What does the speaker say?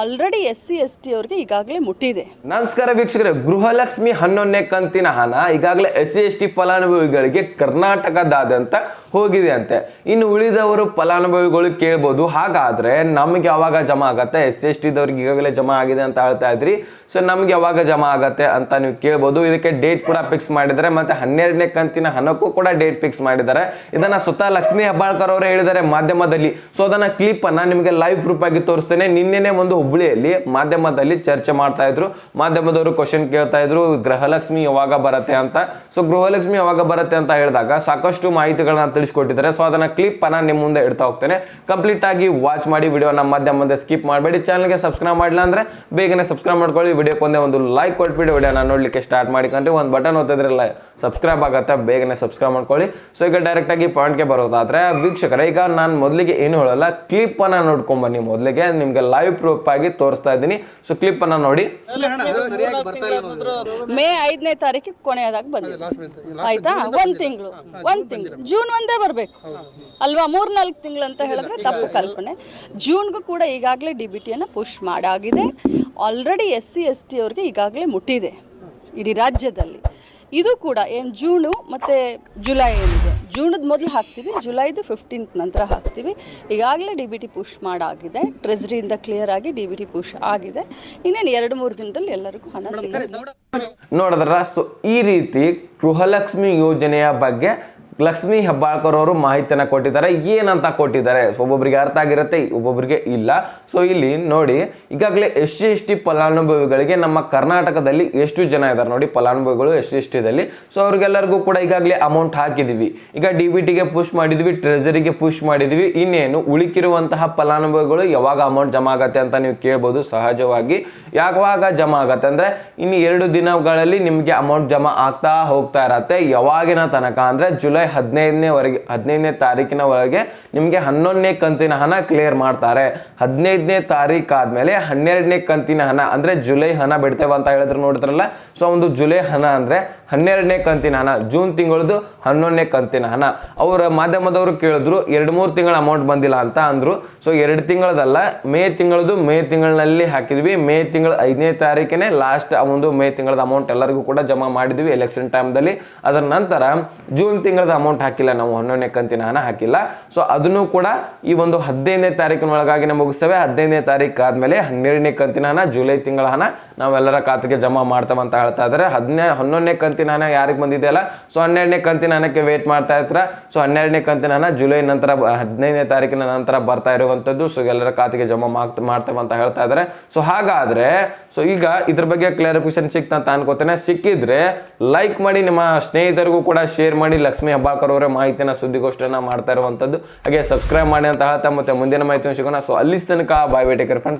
Already S C, S T ಅವ್ರಿಗೆ ಈಗಾಗಲೇ ಮುಟ್ಟಿದೆ. ನಮಸ್ಕಾರ ವೀಕ್ಷಕರೇ, ಗೃಹಲಕ್ಷ್ಮಿ ಹನ್ನೊಂದನೇ ಕಂತಿನ ಹಣ ಈಗಾಗಲೇ ಎಸ್ ಸಿ, ಎಸ್ ಟಿ ಫಲಾನುಭವಿಗಳಿಗೆ ಕರ್ನಾಟಕದಾದ್ಯಂತ ಹೋಗಿದೆ ಅಂತೆ ಇನ್ನು ಉಳಿದವರು ಫಲಾನುಭವಿಗಳು ಕೇಳ್ಬೋದು. ಹಾಗಾದ್ರೆ ನಮ್ಗೆ ಯಾವಾಗ ಜಮಾ ಆಗತ್ತೆ? ಎಸ್ ಸಿ, ಎಸ್ ಟಿದವ್ರಿಗೆ ಈಗಾಗಲೇ ಜಮಾ ಆಗಿದೆ ಅಂತ ಹೇಳ್ತಾ ಇದ್ರಿ. ಸೊ ನಮ್ಗೆ ಯಾವಾಗ ಜಮಾ ಆಗತ್ತೆ ಅಂತ ನೀವು ಕೇಳ್ಬೋದು. ಇದಕ್ಕೆ ಡೇಟ್ ಕೂಡ ಫಿಕ್ಸ್ ಮಾಡಿದ್ದಾರೆ. ಮತ್ತೆ ಹನ್ನೆರಡನೇ ಕಂತಿನ ಹಣಕ್ಕೂ ಕೂಡ ಡೇಟ್ ಫಿಕ್ಸ್ ಮಾಡಿದ್ದಾರೆ. ಇದನ್ನ ಸ್ವತಃ ಲಕ್ಷ್ಮಿ ಹೆಬ್ಬಾಳ್ಕರ್ ಅವರೇ ಹೇಳಿದ್ದಾರೆ ಮಾಧ್ಯಮದಲ್ಲಿ. ಸೊ ಅದನ್ನ ಕ್ಲಿಪ್ ಅನ್ನ ನಿಮಗೆ ಲೈವ್ ಪ್ರೂಫ್ ಆಗಿ ತೋರಿಸ್ತೇನೆ. ನಿನ್ನೆನೆ ಒಂದು ಹುಬ್ಳಿಯಲ್ಲಿ ಮಾಧ್ಯಮದಲ್ಲಿ ಚರ್ಚೆ ಮಾಡ್ತಾ ಇದ್ರು. ಮಾಧ್ಯಮದವರು ಕ್ವಶನ್ ಕೇಳ್ತಾ ಇದ್ರು, ಗೃಹಲಕ್ಷ್ಮಿ ಯಾವಾಗ ಬರುತ್ತೆ ಅಂತ. ಸೊ ಗೃಹಲಕ್ಷ್ಮಿ ಯಾವಾಗ ಬರುತ್ತೆ ಅಂತ ಹೇಳಿದಾಗ ಸಾಕಷ್ಟು ಮಾಹಿತಿಗಳನ್ನ ತಿಳಿಸ್ಕೊಟ್ಟಿದ್ದಾರೆ. ಸೊ ಅದನ್ನ ಕ್ಲಿಪ್ ಅನ್ನ ನಿಮ್ಮ ಮುಂದೆ ಇಡ್ತಾ ಹೋಗ್ತೇನೆ. ಕಂಪ್ಲೀಟ್ ಆಗಿ ವಾಚ್ ಮಾಡಿ ವಿಡಿಯೋನ ಮಾಧ್ಯಮದ ಮಧ್ಯೆ ಸ್ಕಿಪ್ ಮಾಡಬೇಡಿ ಚಾನಲ್ಗೆ ಸಬ್ಸ್ಕ್ರೈಬ್ ಮಾಡಿಲ್ಲ ಅಂದ್ರೆ ಬೇಗನೆ ಸಬ್ಸ್ಕ್ರೈಬ್ ಮಾಡ್ಕೊಳ್ಳಿ. ವಿಡಿಯೋಕ್ಕೆ ಒಂದೇ ಒಂದು ಲೈಕ್ ಕೊಟ್ಬಿಡಿ. ವಿಡಿಯೋನ ನೋಡ್ಲಿಕ್ಕೆ ಸ್ಟಾರ್ಟ್ ಮಾಡಿಕೊಂಡ್ರೆ ಒಂದು ಬಟನ್ ಓದಿದ್ರೆ ಸಬ್ಸ್ಕ್ರೈಬ್ ಆಗುತ್ತೆ. ಬೇಗನೆ ಸಬ್ಸ್ಕ್ರೈಬ್ ಮಾಡ್ಕೊಳ್ಳಿ. ಸೊ ಈಗ ಡೈರೆಕ್ಟ್ ಆಗಿ ಪಾಯಿಂಟ್ಗೆ ಬರೋದಾದ್ರೆ, ವೀಕ್ಷಕರ, ಈಗ ನಾನು ಮೊದಲಿಗೆ ಏನು ಹೇಳಲ್ಲ ಕ್ಲಿಪ್ ಅನ್ನ ನೋಡ್ಕೊಂಡ್ ಬನ್ನಿ ಮೊದಲಿಗೆ. ನಿಮ್ಗೆ ಲೈವ್ ಪ್ರೂಫ್ ಆಗಿ ತೋರಿಸ್ತಾ ಇದ್ದೀನಿ. ಸೊ ಕ್ಲಿಪ್ ಅನ್ನ ನೋಡಿ. ಮೇ ಐದನೇ ತಾರೀಕಿಗೆ ಕೊನೆಯದಾಗಿ ಬಂದಿದೆ. ಆಯ್ತಾ? ಒಂದ್ ತಿಂಗಳು. ಒಂದ್ ತಿಂಗಳು. ಜೂನ್ ಒಂದೇ ಬರಬೇಕು. ಅಲ್ವಾ? ಮೂರ್ ನಾಲ್ಕು ತಿಂಗಳು ಅಂತ ಹೇಳಿದ್ರೆ ತಪ್ಪು ಕಲ್ಪನೆ. ಜೂನ್ಗೂ ಕೂಡ ಈಗಾಗಲೇ ಡಿ ಬಿ ಟಿಯನ್ನು push ಮಾಡಾಗಿದೆ. Already S C S T ಅವ್ರಿಗೆ ಈಗಾಗಲೇ ಮುಟ್ಟಿದೆ. ಇಡೀ ರಾಜ್ಯದಲ್ಲಿ. ಇದು ಕೂಡ ಏನು ಜೂನು ಮತ್ತು ಜುಲೈ ಏನಿದೆ? ಜೂನದ ಮೊದಲು ಹಾಕ್ತೀವಿ ಜುಲೈದು ಫಿಫ್ಟೀನ್ತ್ ನಂತರ ಹಾಕ್ತೀವಿ. ಈಗಾಗಲೇ ಡಿ ಬಿ ಟಿ ಪುಷ್ ಮಾಡಾಗಿದೆ ಟ್ರೆಸರಿಯಿಂದ ಕ್ಲಿಯರ್ ಆಗಿ ಡಿ ಬಿ ಟಿ ಪುಷ್ ಆಗಿದೆ. ಇನ್ನೇನು ಎರಡು ಮೂರು ದಿನದಲ್ಲಿ ಎಲ್ಲರಿಗೂ ಹಣ ಸಿಗುತ್ತೆ. ನೋಡಿದ್ರ ಸೊ ಈ ರೀತಿ ಗೃಹಲಕ್ಷ್ಮಿ ಯೋಜನೆಯ ಬಗ್ಗೆ ಲಕ್ಷ್ಮಿ ಹೆಬ್ಬಾಳ್ಕರ್ ಅವರು ಮಾಹಿತಿಯನ್ನು ಕೊಟ್ಟಿದ್ದಾರೆ. ಏನಂತ ಕೊಟ್ಟಿದ್ದಾರೆ? ಒಬ್ಬೊಬ್ಬರಿಗೆ ಅರ್ಥ ಆಗಿರುತ್ತೆ ಒಬ್ಬೊಬ್ಬರಿಗೆ ಇಲ್ಲ. ಸೊ ಇಲ್ಲಿ ನೋಡಿ, ಈಗಾಗಲೇ ಎಸ್ ಸಿ ಎಸ್ ಟಿ ಫಲಾನುಭವಿಗಳಿಗೆ ನಮ್ಮ ಕರ್ನಾಟಕದಲ್ಲಿ ಎಷ್ಟು ಜನ ಇದ್ದಾರೆ ನೋಡಿ, ಫಲಾನುಭವಿಗಳು ಎಸ್ ಸಿ ಎಸ್ ಟಿದಲ್ಲಿ ಸೊ ಅವ್ರಿಗೆಲ್ಲರಿಗೂ ಕೂಡ ಈಗಾಗಲೇ ಅಮೌಂಟ್ ಹಾಕಿದ್ವಿ. ಈಗ ಡಿ ಬಿ ಟಿಗೆ ಪುಷ್ ಮಾಡಿದ್ವಿ ಟ್ರೆಜರಿಗೆ ಪುಷ್ ಮಾಡಿದ್ವಿ. ಇನ್ನೇನು, ಉಳಿಕಿರುವಂತಹ ಫಲಾನುಭವಿಗಳು ಯಾವಾಗ ಅಮೌಂಟ್ ಜಮಾ ಆಗತ್ತೆ ಅಂತ ನೀವು ಕೇಳ್ಬೋದು ಸಹಜವಾಗಿ. ಯಾವಾಗ ಜಮಾ ಆಗತ್ತೆ? ಅಂದರೆ, ಇನ್ನು ಎರಡು ದಿನಗಳಲ್ಲಿ ನಿಮಗೆ ಅಮೌಂಟ್ ಜಮಾ ಆಗ್ತಾ ಹೋಗ್ತಾ ಇರತ್ತೆ. ಯಾವಾಗಿನ ತನಕ? ಅಂದರೆ, ಜುಲೈ ಹದಿನೈದನೇ ವರೆಗೆ, ಹದಿನೈದನೇ ತಾರೀಕಿನ ಒಳಗೆ ನಿಮಗೆ ಹನ್ನೊಂದನೇ ಕಂತಿನ ಹಣ ಕ್ಲಿಯರ್ ಮಾಡ್ತಾರೆ. ಹದಿನೈದನೇ ತಾರೀಕು ಆದ್ಮೇಲೆ ಹನ್ನೆರಡನೇ ಕಂತಿನ ಹಣ ಅಂದ್ರೆ ಜುಲೈ ಹಣ ಬಿಡ್ತೇವೆ ಅಂತ ಹೇಳಿದ್ರು ನೋಡಿದ್ರಲ್ಲ? ಸೊ ಒಂದು ಜುಲೈ ಹಣ ಅಂದ್ರೆ ಹನ್ನೆರಡನೇ ಕಂತಿನ ಹಣ, ಜೂನ್ ತಿಂಗಳದು ಹನ್ನೊಂದನೇ ಕಂತಿನ ಹಣ. ಅವರ ಮಾಧ್ಯಮದವರು ಕೇಳಿದ್ರು, ಎರಡು ಮೂರು ತಿಂಗಳ ಅಮೌಂಟ್ ಬಂದಿಲ್ಲ ಅಂತ ಅಂದರು. ಸೊ ಎರಡು ತಿಂಗಳದಲ್ಲ, ಮೇ ತಿಂಗಳದು ಮೇ ತಿಂಗಳಿನಲ್ಲಿ ಹಾಕಿದ್ವಿ. ಮೇ ತಿಂಗಳ ಐದನೇ ತಾರೀಕಿನೇ ಲಾಸ್ಟ್ ಒಂದು ಮೇ ತಿಂಗಳದ ಅಮೌಂಟ್ ಎಲ್ಲರಿಗೂ ಕೂಡ ಜಮಾ ಮಾಡಿದ್ವಿ ಎಲೆಕ್ಷನ್ ಟೈಮ್ದಲ್ಲಿ ಅದರ ನಂತರ ಜೂನ್ ತಿಂಗಳದ ಅಮೌಂಟ್ ಹಾಕಿಲ್ಲ, ನಾವು ಹನ್ನೊಂದನೇ ಕಂತಿನ ಹಣ ಹಾಕಿಲ್ಲ. ಸೊ ಅದನ್ನು ಕೂಡ ಈ ಒಂದು ಹದಿನೈದನೇ ತಾರೀಕಿನ ಒಳಗಾಗಿನೇ ಮುಗಿಸ್ತೇವೆ. ಹದಿನೈದನೇ ತಾರೀಕು ಆದ್ಮೇಲೆ ಹನ್ನೆರಡನೇ ಕಂತಿನ ಹಣ, ಜುಲೈ ತಿಂಗಳ ಹಣ ನಾವೆಲ್ಲರ ಖಾತೆಗೆ ಜಮಾ ಮಾಡ್ತೇವೆ ಅಂತ ಹೇಳ್ತಾ ಇದ್ದಾರೆ. ಹದಿನೇ, ಹನ್ನೊಂದನೇ ಕಂತಿನ ಹಣ ಯಾರಿಗೆ ಬಂದಿದೆಯಲ್ಲ ಸೊ ಹನ್ನೆರಡನೇ ಕಂತಿನ ಹಣಕ್ಕೆ ವೇಟ್ ಮಾಡ್ತಾ ಇರ್ತಾರೆ? ಸೊ ಹನ್ನೆರಡನೇ ಕಂತಿನ ಹಣ ಜುಲೈ ನಂತರ, ಹದಿನೈದನೇ ತಾರೀಕಿನ ನಂತರ ಬರ್ತಾ ಇರುವಂಥದ್ದು. ಸೊ ಎಲ್ಲರ ಖಾತೆಗೆ ಜಮಾ ಮಾಡ್ ಮಾಡ್ತೇವೆ ಅಂತ ಹೇಳ್ತಾ ಇದ್ದಾರೆ. ಸೊ ಹಾಗಾದ್ರೆ ಸೊ ಈಗ ಇದ್ರ ಬಗ್ಗೆ ಕ್ಲಾರಿಫಿಕೇಶನ್ ಸಿಕ್ತ ಅಂತ ಅನ್ಕೋತೇನೆ. ಸಿಕ್ಕಿದ್ರೆ ಲೈಕ್ ಮಾಡಿ, ನಿಮ್ಮ ಸ್ನೇಹಿತರಿಗೂ ಕೂಡ ಶೇರ್ ಮಾಡಿ, ಲಕ್ಷ್ಮಿ ಹೆಬ್ಬಾಳ್ಕರ್ ಅವರ ಮಾಹಿತಿನ ಸುದ್ದಿಗೋಷ್ಠಿಯನ್ನು ಮಾಡ್ತಾ ಇರುವಂಥದ್ದು ಹಾಗೆ ಸಬ್ಸ್ಕ್ರೈಬ್ ಮಾಡಿ ಅಂತ ಹೇಳ್ತಾ ಮತ್ತೆ ಮುಂದಿನ ಮಾಹಿತಿ ಸಿಗೋಣ. ಸೊ ಅಲ್ಲಿ ತನಕ ಬಾಯ್ ಬೇಟೇಕರ್ ಫ್ರೆಂಡ್ಸ್